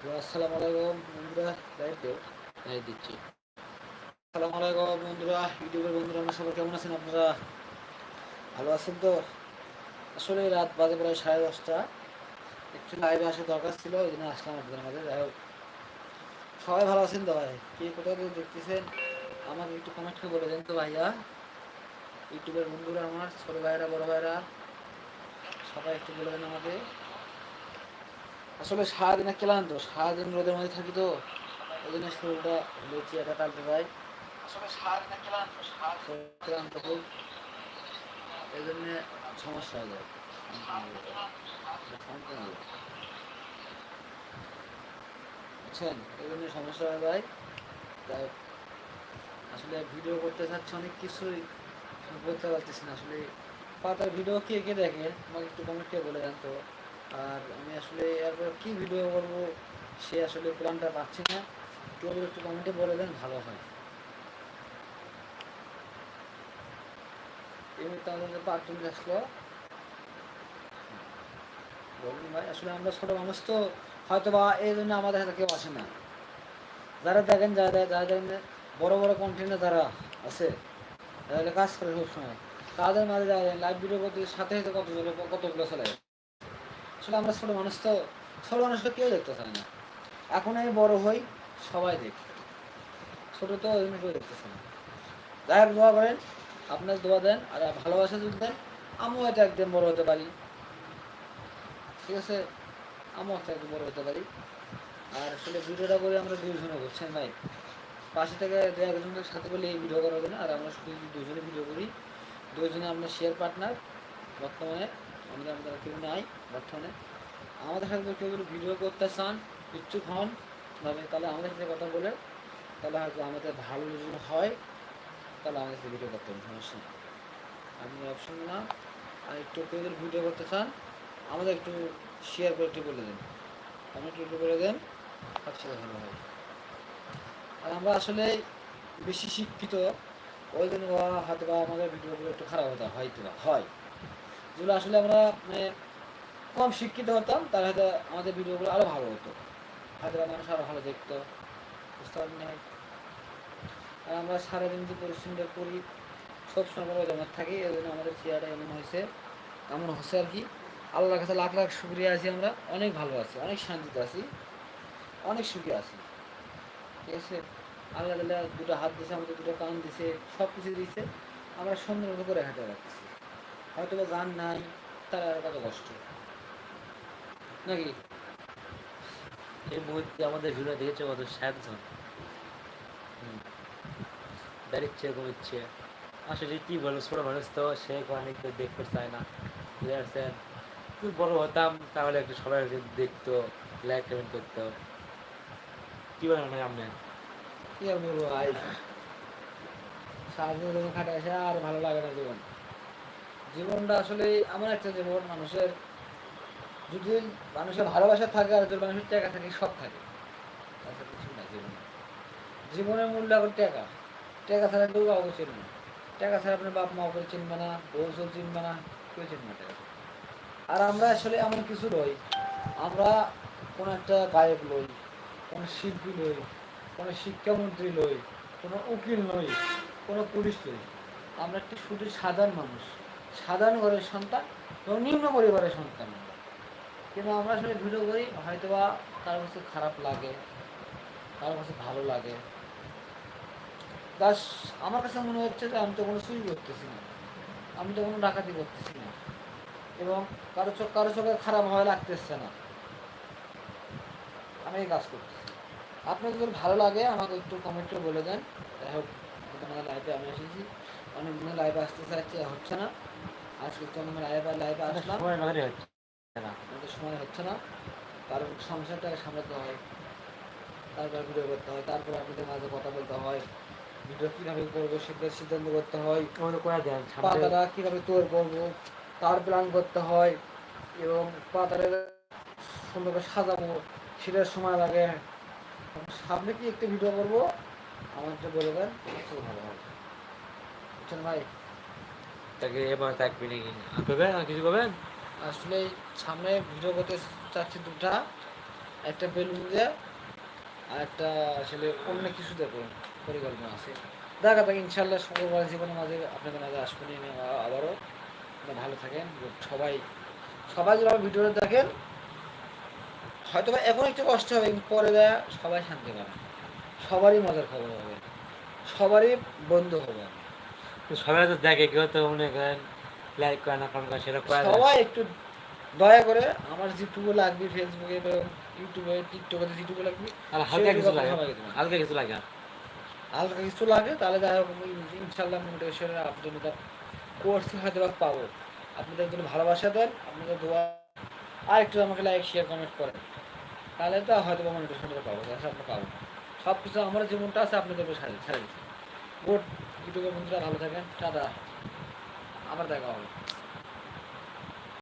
আসসালামু আলাইকুম বন্ধুরা। লাইভ দেও, লাইভ দিচ্ছি। আসসালামু আলাইকুম বন্ধুরা, ইউটিউবের বন্ধুরা আমরা সবাই কেমন আছেন? আপনারা ভালো আছেন তো? আসলে রাত বাজে প্রায় সাড়ে দশটা। একটু লাইভে আসার দরকার ছিল, ওই জন্য আসলাম আপনাদের মাঝে। যাই হোক, সবাই ভালো আছেন তো ভাই? কে কোথাও থেকে দেখতেছেন? আমাকে একটু কমেন্ট করে বলে দেন তো ভাইয়া। ইউটিউবের বন্ধুরা আমার, ছোট ভাইরা বড় ভাইরা সবাই একটু বলে দেন আমাকে। আসলে সারাদিনে ক্লান্ত, সারাদিন রোদের মধ্যে থাকি তো ওই জন্য শরীরটা লুচি এটা টালতে পাই ক্লান্ত খুব এই জন্য সমস্যা হয়ে যায়। বুঝছেন? এই জন্য সমস্যা হয়ে যায়। তাই আসলে ভিডিও করতে চাচ্ছি অনেক কিছুই বলতে পারতেছি না। আসলে পাতার ভিডিও কে কে দেখে? আমাকে একটু কমেন্ট করে বলে দেন তো। আর আমি আসলে এরপর কি ভিডিও করব, সে আসলে প্ল্যানটা পাচ্ছি না। কেউ একটু কমেন্টে বলে দেন, ভালো হয়। এমনিতে আমাদের পার্টুন আসলো। ভাই, আসলে আমরা ছোট মানুষ তো হয়তো বা এই জন্য আমাদের সাথে কেউ আসে না। যারা দেখেন, যারা যারা দেখেন বড় বড় কন্টেন্টে যারা আছে তাহলে কাজ করে সবসময়। তাদের মাঝে যারা লাইভ ভিডিও করতে সাথে সাথে কত কতগুলো চলে। আসলে আমরা ছোট মানুষ তো, ছোট মানুষকে কেউ দেখতে চায় না। এখন আমি বড় হই, সবাই দেখি। ছোট তো ওই কেউ দেখতেছে না। যাই হোক, দোয়া করেন, আপনার দোয়া দেন, আর ভালোবাসা যদি দেন, আমিও এটা একদিন বড় হতে পারি। ঠিক আছে? আমিও একটা একদিন বড় হতে পারি। আর আসলে ভিডিওটা করে আমরা দুইজনে করছেন ভাই? পাশে থেকে দু একজনের সাথে বলে এই ভিডিও করা হবে না আর আমরা শুধু দুজনে ভিডিও করি। দুজনে আমরা শেয়ার পার্টনার বর্তমানে আমাদের আমাদের কেউ নাই, বর্তমানে। আমাদের সাথে কেউ যদি ভিডিও করতে চান, ইচ্ছুক হন, ভাবে তাহলে আমাদের সাথে কথা বলে, তাহলে হয়তো আমাদের ভালো যদি হয়, তাহলে আমাদের সাথে ভিডিও করতে হবে, সমস্যা নেই। আপনি অপশন না, আর একটু কেউ যদি ভিডিও করতে চান, আমাদের একটু শেয়ার করে একটু বলে দেন। আপনি একটু বলে দেন সবচেয়ে ভালো হয়। আর আমরা আসলে বেশি শিক্ষিত, ওই জন্য হয়তো বা আমাদের ভিডিওগুলো একটু খারাপ হতে হয়তো হয়। যেগুলো আসলে আমরা মানে কম শিক্ষিত হতাম তাহলে হয়তো আমাদের ভিডিওগুলো আরও ভালো হতো। হয়তো মানুষ আরও ভালো দেখতো, বুঝতে আর আমরা সারাদিন যে পরিশ্রমটা করি সবসময় আমরা জমা থাকি, এই জন্য আমাদের চেয়ারটা এমন হয়েছে, এমন হচ্ছে আর কি। আল্লাহর কাছে লাখ লাখ শুক্রিয়া আছি আমরা, অনেক ভালো আছি, অনেক শান্তিতে আছি, অনেক সুখে আছি। ঠিক আছে? আল্লাহ দুটো হাত দিছে আমাদের দুটো কান দিছে সব কিছু দিছে আমরা সুন্দর করে হাঁটে রাখতেছি হয়তো বা গান নাই, তার কত কষ্ট। নাকি? এই মুহূর্তে আমাদের ভিডিও দেখেছে কত সাতজন? বেড়েছে কমেছে আসলে কি মানুষ তো, সে অনেক দেখতে চায় না। বড় হতাম, তাহলে একটু সবাই দেখতো লাইক কমেন্ট করতো। কি বলেন ভাই আপনি? কি আর বলব ভাই? সারাদিন আর ভালো লাগে না জীবন। জীবনটা আসলে এমন একটা জীবন, মানুষের যদি মানুষের ভালোবাসা থাকে আর যদি মানুষের টাকা থাকে, সব থাকে। কিছু না জীবনে। জীবনের মূল্য এখন টাকা। টাকা ছাড়া কেউ কাউকে চিনবে না। টাকা ছাড়া আপনার বাপ মা ওকে চিনবে না, বউ সব চিনবে না, কেউ চিনবে না টাকা। আর আমরা আসলে এমন কিছু নই। আমরা কোনো একটা গায়ক লই কোনো শিল্পী লই কোনো শিক্ষামন্ত্রী লই কোনো উকিল লই কোনো পুলিশ লই আমরা একটি শুধু সাধারণ মানুষ। সাধারণ ঘরের সন্তান এবং নিম্ন পরিবারের সন্তান। কিন্তু আমরা আসলে ভিডিও করি হয়তো বা কারও কাছে খারাপ লাগে, কারও কাছে ভালো লাগে। বাস আমার কাছে মনে হচ্ছে যে আমি তো কোনো চুরি করতেছি না, আমি তো কোনো ডাকাতি করতেছি না এবং কারও চোখ, কারও চোখে খারাপ হওয়া লাগতেছে না। আমি এই কাজ করতেছি। আপনার যদি ভালো লাগে, আমাকে একটু কমেন্টে বলে দেন। যাই হোক লাইভে আমি এসেছি। অনেক দিনে লাইভে আসতে চাইছি হচ্ছে না। আজকে তো আমি লাইভে লাইভে আসলাম। আমাদের সময় হচ্ছে না। কারণ সংসারটাকে সামলাতে হয় তারপর ভিডিও করতে হয় তারপর আপনাদের মাঝে কথা বলতে হয়। ভিডিও কীভাবে করব সেটা সিদ্ধান্ত করতে হয়। পাতাটা কীভাবে তৈরি করব তার প্ল্যান করতে হয় এবং পাতাটা সুন্দর করে সাজাবো সেটার সময় লাগে। সামনে কি একটু ভিডিও করব? আমারটা বলে দেন। সবচেয়ে ভালো হবে। বুঝছেন ভাই? তাকে এবার থাকবি নাকি করবেন? আর কিছু করবেন? আসলে সামনে ভিডিও করতে চাচ্ছি দুটা। একটা বেলুন দিয়ে আর একটা আসলে অন্য কিছু দেবো পরিকল্পনা আছে। দেখা যাক ইনশাল্লাহ শুক্রবার জীবনের মাঝে আপনাদের মাঝে আসবেন আবারও। ভালো থাকেন সবাই সবাই আমার ভিডিওটা দেখেন। হয়তো এখন একটু কষ্ট হবে পরে দেয়া সবাই শান্তি পাবে। সবারই মজার খবর হবে। সবারই বন্ধু হবে। সবাই তো দেখে কেউ তো মনে করেন লাইক করে না কমেন্ট করে সেটা করে সবাই একটু দয়া করে আমার যেটুকু লাগবে ফেসবুকে ইউটিউবে টিকটকে যেটুকু লাগবে আর হালকা কিছু লাগে। হালকা কিছু লাগে। হালকা কিছু লাগে তাহলে যাই হোক ইনশাল্লাহ মোটিভেশনের আপনাদের কোর্সে হয়তো পাবো। আপনাদের যদি ভালোবাসা দেন আপনাদের দোয়া আর একটু আমাকে লাইক শেয়ার কমেন্ট করেন। তাহলে তো হয়তো বা মোটিভেশনটা পাবো তাহলে আমরা পাবো সব কিছু আমার জীবনটা আছে আপনাদের উপর ছাড়ে গুড ইউটিউবের বন্ধুরা ভালো থাকেন টাটা। আবার দেখা হবে।